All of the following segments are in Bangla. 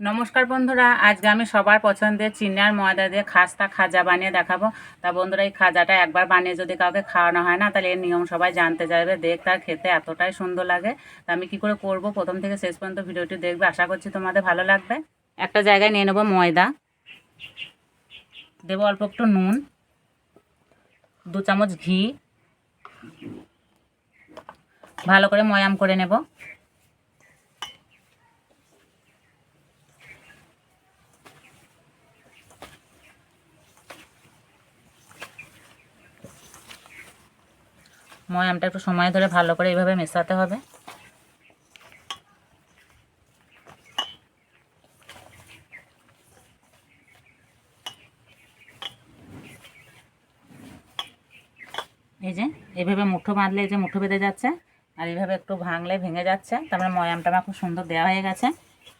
নমস্কার বন্ধুরা, আজকে আমি সবার পছন্দের চিনি আর ময়দা দিয়ে খাস্তা খাজা বানিয়ে দেখাবো। তা বন্ধুরা, এই খাজাটা একবার বানিয়ে যদি কাউকে খাওয়ানো হয় না, তাহলে এর নিয়ম সবাই জানতে চাইবে দেখ তার খেতে এতটাই সুন্দর লাগে। তা আমি কি করে করব? প্রথম থেকে শেষ পর্যন্ত ভিডিওটি দেখবে, আশা করছি তোমাদের ভালো লাগবে। একটা জায়গায় নিয়ে নেব ময়দা। দেবো অল্প একটু নুন, দু চামচ ঘি। ভালো করে ময়াম করে নেব। ময়ামটা একটু সময় ধরে ভালো করে এইভাবে মেশাতে হবে। এই যে, এইভাবে মুঠো বাঁধলে এই যে মুঠো বেঁধে যাচ্ছে, আর এইভাবে একটু ভাঙলে ভেঙে যাচ্ছে। তারপরে ময়ামটা আমার খুব সুন্দর দেওয়া হয়ে গেছে।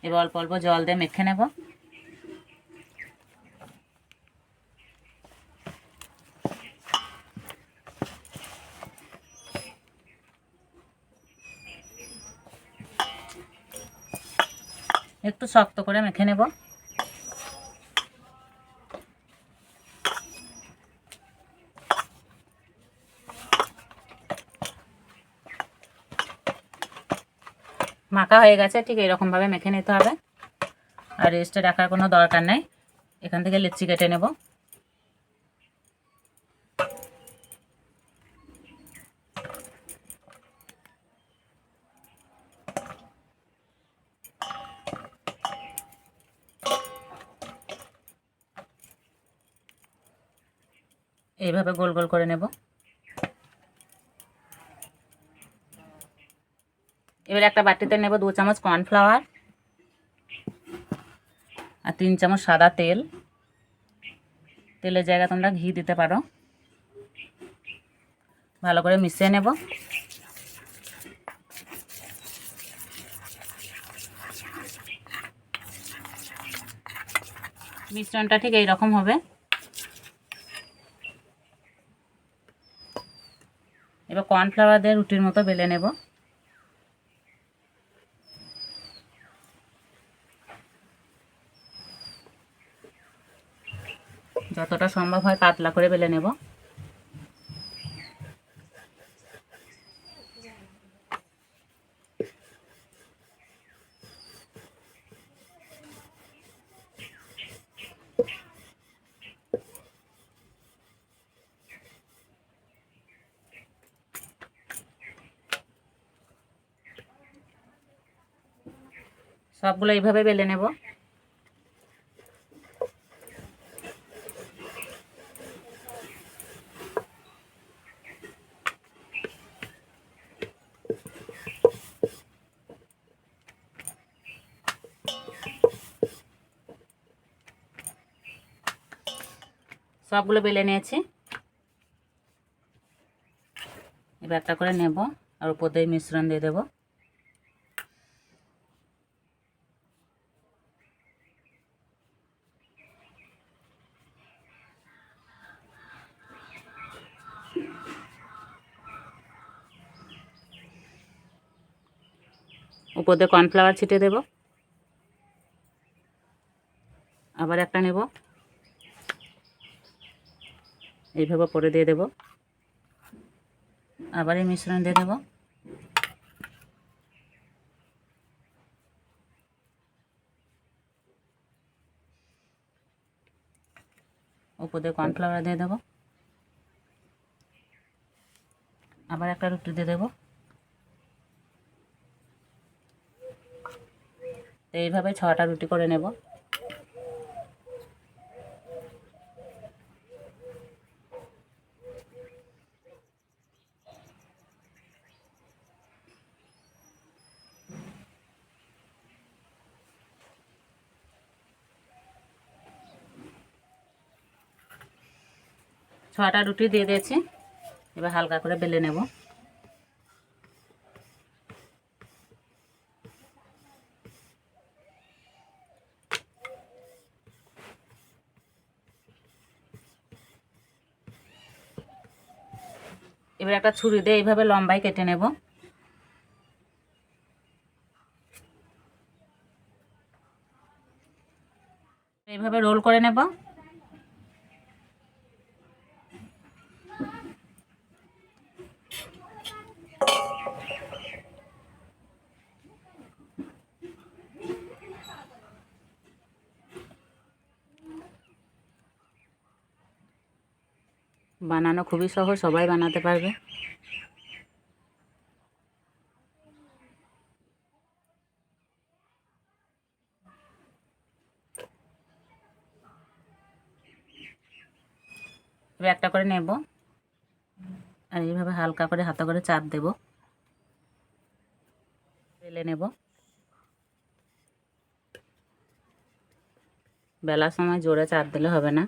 এবার অল্প অল্প জল দিয়ে মেখে নেব। একটু শক্ত করে মেখে নেব। মাখা হয়ে গেছে, ঠিক এরকমভাবে মেখে নিতে হবে। আর রেস্টে রাখার কোনো দরকার নেই। এখান থেকে লিচি কেটে নেব। এইভাবে গোল গোল করে নেব। এবার একটা বাটিতে নেব দু চামচ কর্নফ্লাওয়ার আর তিন চামচ সাদা তেল। তেলের জায়গায় তোমরা ঘি দিতে পারো। ভালো করে মিশিয়ে নেব। মিশ্রণটা ঠিক এই রকম হবে। এবার কর্নফ্লাওয়ার দিয়ে রুটির মতো বেলে নেব। যতটা সম্ভব হয় পাতলা করে বেলে নেব। সবগুলো এইভাবে বেলে নেব। সবগুলো বেলে নিয়েছি। এবার একটা করে নেব আর উপর দিয়ে মিশ্রণ দিয়ে দেবো। উপর দিয়ে কর্নফ্লাওয়ার ছিটে দেব। আবার একটা নেব। এইভাবে পরে দিয়ে দেব। আবার এই মিশ্রণ দিয়ে দেব। উপর দিয়ে কর্নফ্লাওয়ার দিয়ে দেব। আবার একটা রুটি দিয়ে দেবো। তো এইভাবে ছটা রুটি করে নেব। ছটা রুটি দিয়ে দিয়েছি, এবার হালকা করে বেলে নেব। এবার একটা ছুরি দিয়ে এইভাবে লম্বাই কেটে নেব। এইভাবে রোল করে নেব। বানানো খুবই সহজ, সবাই বানাতে পারবে। একটা করে নেব। আর এইভাবে হালকা করে হাতা করে চাপ দেব। বেলে নেব। বেলার সময় জোরে চাপ দিলে হবে না।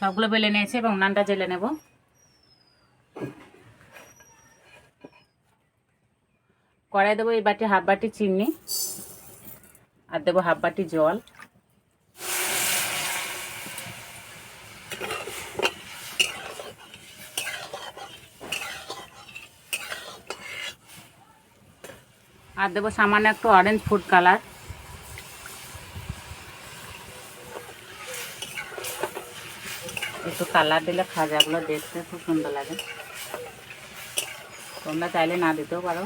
সবগুলো বেলে নিয়েছি এবং উনানটা জেলে নেব। কড়াই দেবো এই বাটি হাফ বাটি চিনি আর দেবো হাফ বাটি জল। আর দেবো সামান্য একটু অরেঞ্জ ফুড কালার একটু কালার দিলে খাজাগুলো দেখতে খুব সুন্দর লাগে। তোমরা চাইলে না দিতেও পারো।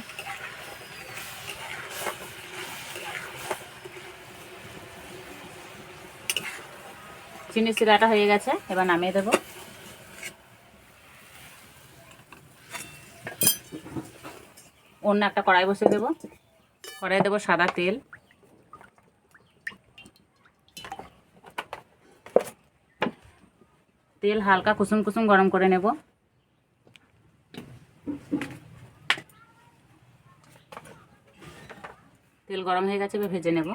চিনি সিরাটা হয়ে গেছে, এবার নামিয়ে দেবো। অন্য একটা কড়াই বসিয়ে দেবো। কড়াই দেবো সাদা তেল। তেল হালকা কুসুম কুসুম গরম করে নেব। তেল গরম হয়ে গেছে ভেজে নেব।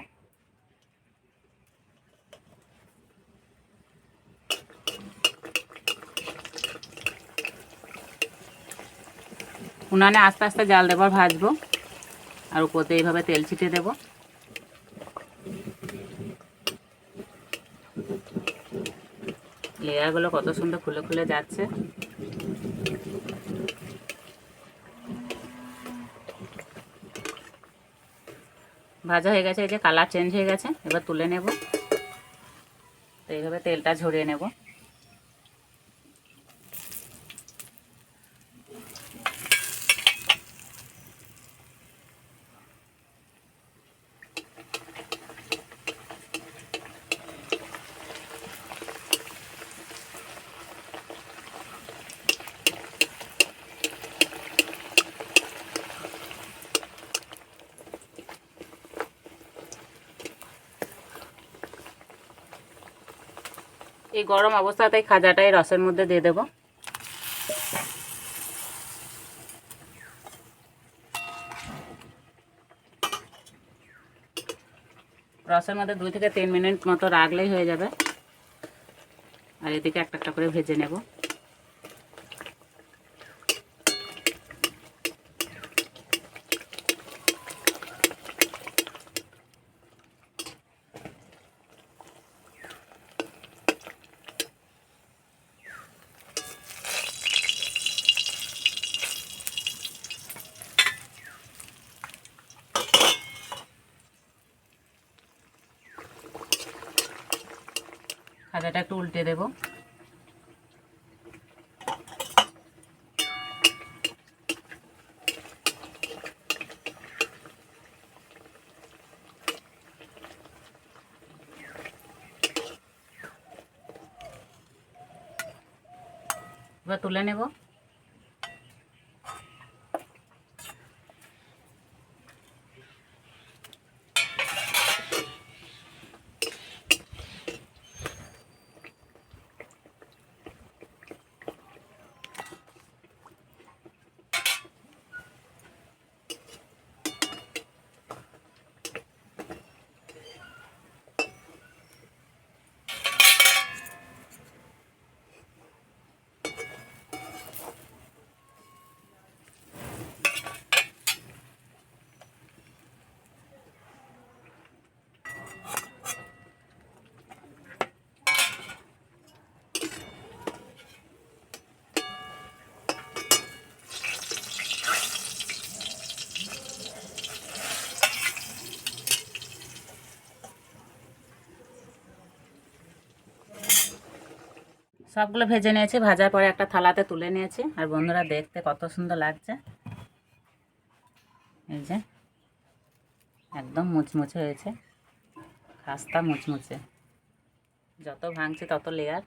উনানে আস্তে আস্তে জাল দেবার ভাজবো। আর উপরতে এইভাবে তেল ছিটিয়ে দেবো। লেয়ারগুলো কত সুন্দর খুলে খুলে যাচ্ছে। ভাজা হয়ে গেছে, এই যে কালার চেঞ্জ হয়ে গেছে, এবার তুলে নেব। এইভাবে তেলটা ঝরিয়ে নেব। এই গরম অবস্থাতেই এই রসের মধ্যে দিয়ে দেব। রসের মধ্যে দুই থেকে তিন মিনিট মতো রাখলেই হয়ে যাবে। আর এদিকে একটা একটা করে ভেজে নেব। খাজাটা একটু উল্টে দেব। এবার তুলে নেব। সবগুলো ভেজে নিয়েছি, ভাজার পরে একটা থালাতে তুলে নিয়েছি। আর বন্ধুরা দেখতে কত সুন্দর লাগছে। এই যে, একদম মুচমুচে হয়েছে। খাস্তা মুচমুচে। যত ভাঙছে তত লেয়ার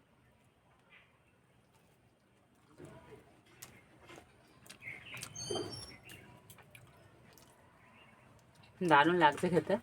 দারুণ লাগছে খেতে।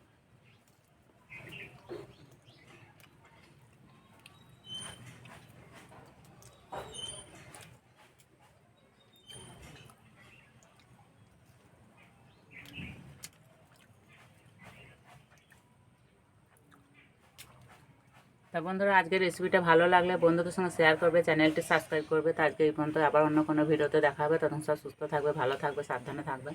তা বন্ধুরা, আজকের রেসিপিটা ভালো লাগলে বন্ধুদের সঙ্গে শেয়ার করবে চ্যানেলটি সাবস্ক্রাইব করবে। তো আজকে এই পর্যন্ত আবার অন্য কোনো ভিডিওতে দেখা হবে। তখন সব সুস্থ থাকবে, ভালো থাকবে, সাবধানে থাকবে।